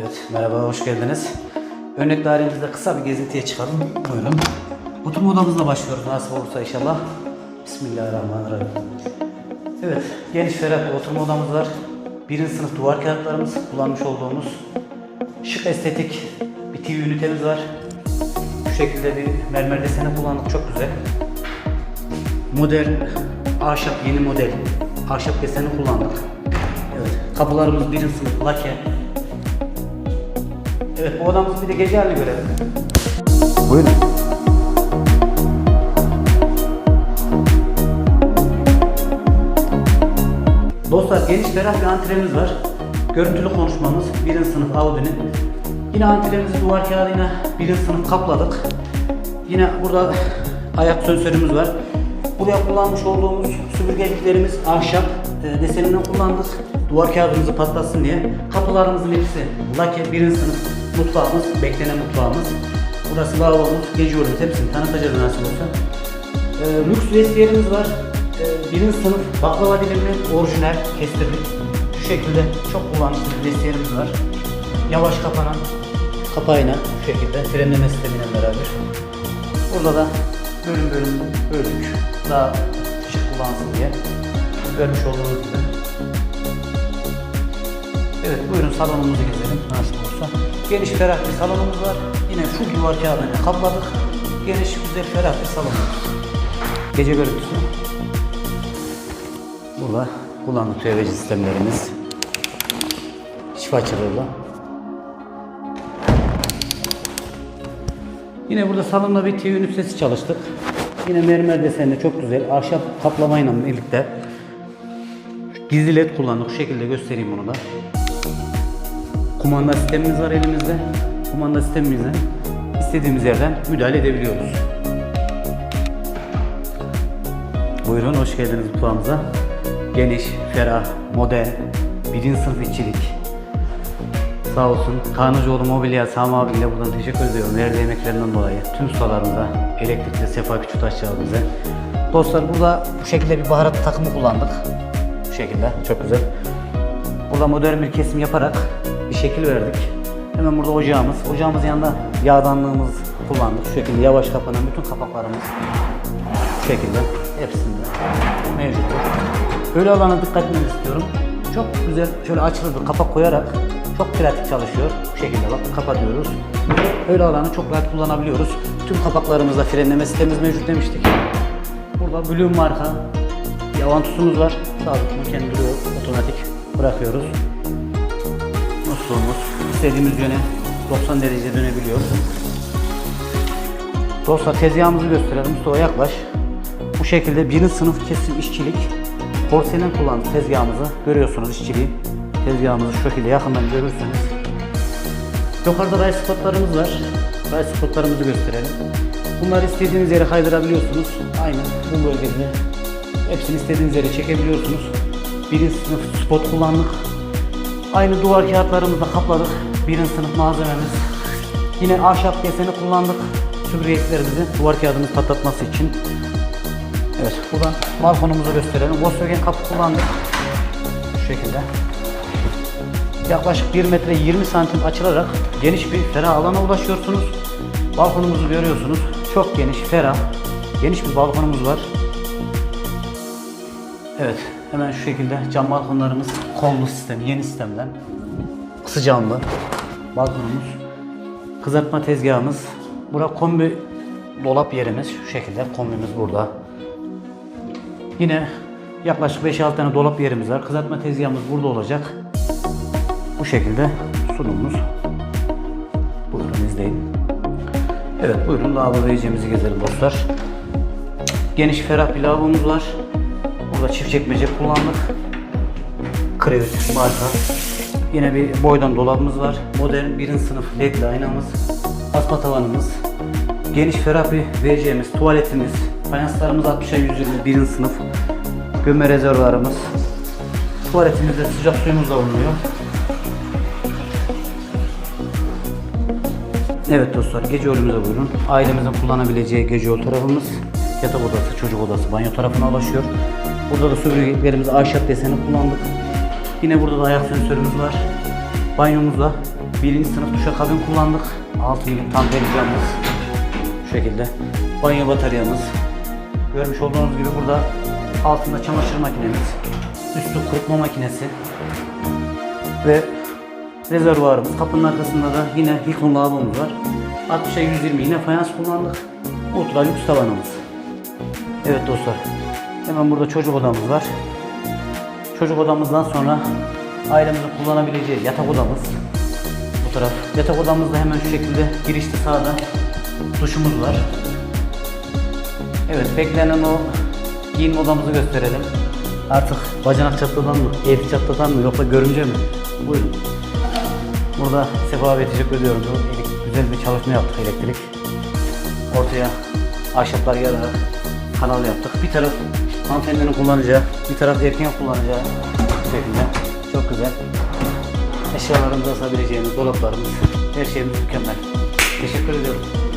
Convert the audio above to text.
Evet, merhaba, hoş geldiniz. Örnek dairemizde kısa bir gezintiye çıkalım. Buyurun. Oturma odamızla başlıyoruz nasip olursa inşallah. Bismillahirrahmanirrahim. Evet, geniş ferah oturma odamız var. Birinci sınıf duvar kağıtlarımız, kullanmış olduğumuz şık estetik bir TV ünitemiz var. Bu şekilde bir mermer deseni kullandık, çok güzel. Modern, ahşap yeni model, ahşap deseni kullandık. Evet, kapılarımız birinci sınıf lake. Evet, bu odamızı bir de gece halini görelim. Buyurun. Dostlar geniş ferah bir antremiz var. Görüntülü konuşmamız birinci sınıf Audi'nin. Yine antremizi duvar kağıdıyla birinci sınıf kapladık. Yine burada ayak sensörümüz var. Buraya kullanmış olduğumuz süpürgeliklerimiz ahşap e, deseninden kullandık. Duvar kağıdımızı patlatsın diye. Kapılarımızın hepsi lake birinci sınıf mutfağımız, beklenen mutfağımız. Burası lavabomuz, gece oluyoruz. Hepsini tanıtacağız nasıl olsa. E, lüks vestiyerimiz var. E, birinci sınıf baklava dilimli orijinal kestirdik. Şu şekilde çok kullanışlı bir vestiyerimiz var. Yavaş kapanan kapağıyla şu şekilde frenleme sistemiyle beraber. Burada da bölüm bölüm bölük daha şık kullansın diye vermiş olduğumuz gibi. Evet buyurun salonumuzu gezelim nasıl olursa. Geniş ferah bir salonumuz var. Yine şu duvar kağıdıyla kapladık. Geniş güzel ferah bir salonumuz. Gece görüntüsü. Burada kullandık TVC sistemlerimiz. Çift açılırla. Yine burada salonda bir TV ünitesi çalıştık. Yine mermer desenli çok güzel. Ahşap kaplamayla birlikte gizli led kullandık. Şu şekilde göstereyim onu da. Kumanda sistemimiz var elimizde. Kumanda sistemimize istediğimiz yerden müdahale edebiliyoruz. Buyurun hoş geldiniz mutfağımıza. Geniş, ferah, modern, birinci sınıf işçilik. Sağ olsun Kanıcıoğlu Mobilya Sami abiyle buradan teşekkür ediyorum. Verdiği emeklerinden dolayı. Tüm ustalarımıza, elektrikli Sefa Küçüktaşçı abimize. Dostlar burada bu şekilde bir baharat takımı kullandık. Bu şekilde çok güzel. Burada modern bir kesim yaparak bir şekil verdik. Hemen burada ocağımız. Ocağımız yanında yağdanlığımız kullandık. Şu şekilde yavaş kapanan bütün kapaklarımız bu şekilde hepsinde mevcuttur. Böyle alana dikkat etmeni istiyorum. Çok güzel şöyle açılır bir kapak koyarak çok pratik çalışıyor. Bu şekilde bak kapatıyoruz. Öyle alanı çok rahat kullanabiliyoruz. Tüm kapaklarımızda frenleme sistemimiz mevcut demiştik. Burada Blue marka bir avantusumuz var. Sabit kendi duruyor. Otomatik bırakıyoruz. Musluğumuz istediğimiz yöne 90 derece dönebiliyor. Dostlar tezgahımızı gösterelim. Mustafa yaklaş. Bu şekilde birinci sınıf kesim işçilik porselen kullandık tezgahımızı. Görüyorsunuz işçiliği. Tezgahımızı şu şekilde yakından görürseniz. Yukarıda ray spotlarımız var. Ray spotlarımızı gösterelim. Bunları istediğiniz yere kaydırabiliyorsunuz. Aynı bu bölgede. Hepsini istediğiniz yere çekebiliyorsunuz. Birinci sınıf spot kullandık. Aynı duvar kağıtlarımızı da kapladık. Birinci sınıf malzememiz. Yine ahşap deseni kullandık. Süpürgeliklerimizi duvar kağıdımız patlatması için. Evet buradan balkonumuzu gösterelim. Volkswagen kapı kullandık. Şu şekilde. Yaklaşık 1 metre 20 santim açılarak geniş bir ferah alana ulaşıyorsunuz. Balkonumuzu görüyorsunuz. Çok geniş, ferah, geniş bir balkonumuz var. Evet, hemen şu şekilde cam balkonlarımız kollu sistem, yeni sistemden. Kısa camlı balkonumuz. Kızartma tezgahımız. Bura kombi dolap yerimiz. Şu şekilde kombimiz burada. Yine yaklaşık 5-6 tane dolap yerimiz var. Kızartma tezgahımız burada olacak. Bu şekilde sunumumuz. Buyurun izleyin. Evet buyurun lavabo yiyeceğimizi gezelim dostlar. Geniş ferah bir lavabomuz var. Burada çift çekmece kullandık. Krevit marka. Yine bir boydan dolabımız var. Modern birinci sınıf ledli aynamız. Asma tavanımız. Geniş ferah bir WC'miz, tuvaletimiz. Fayanslarımız 60'a 120 birinci sınıf. Gömme rezervuarımız. Tuvaletimizde sıcak suyumuz da bulunuyor. Evet dostlar gece yolumuza buyurun. Ailemizin kullanabileceği gece yol tarafımız. Yatak odası, çocuk odası, banyo tarafına ulaşıyor. Burada da süpürgeliklerimizi ahşap deseni kullandık. Yine burada da ayak sensörümüz var. Banyomuzda birinci sınıf duşakabin kullandık. 6 milim tam camımız. Şu şekilde. Banyo bataryamız. Görmüş olduğunuz gibi burada altında çamaşır makinemiz. Üstü kurutma makinesi. Ve rezervuarımız. Kapının arkasında da yine Hilton lavabomuz var. 60'a 120 yine fayans kullandık. Ultra lüks tavanımız. Evet dostlar. Hemen burada çocuk odamız var. Çocuk odamızdan sonra ailemizin kullanabileceği yatak odamız. Bu taraf. Yatak odamızda hemen şu şekilde girişte sağda duşumuz var. Evet beklenen o giyinme odamızı gösterelim. Artık bacanak çatladan mı, el çatladan mı yoksa görünce mi? Buyurun. Burada Sefa abiye teşekkür ediyorum. Ele- Güzel bir çalışma yaptık elektrik. Ortaya ahşaplar yararak kanal yaptık. Bir taraf hanımefendinin kullanacağı, bir taraf erkeğin kullanacağı şekilde. Çok güzel. Eşyalarımızı asabileceğimiz dolaplarımız, her şeyimiz mükemmel. Teşekkür ediyorum.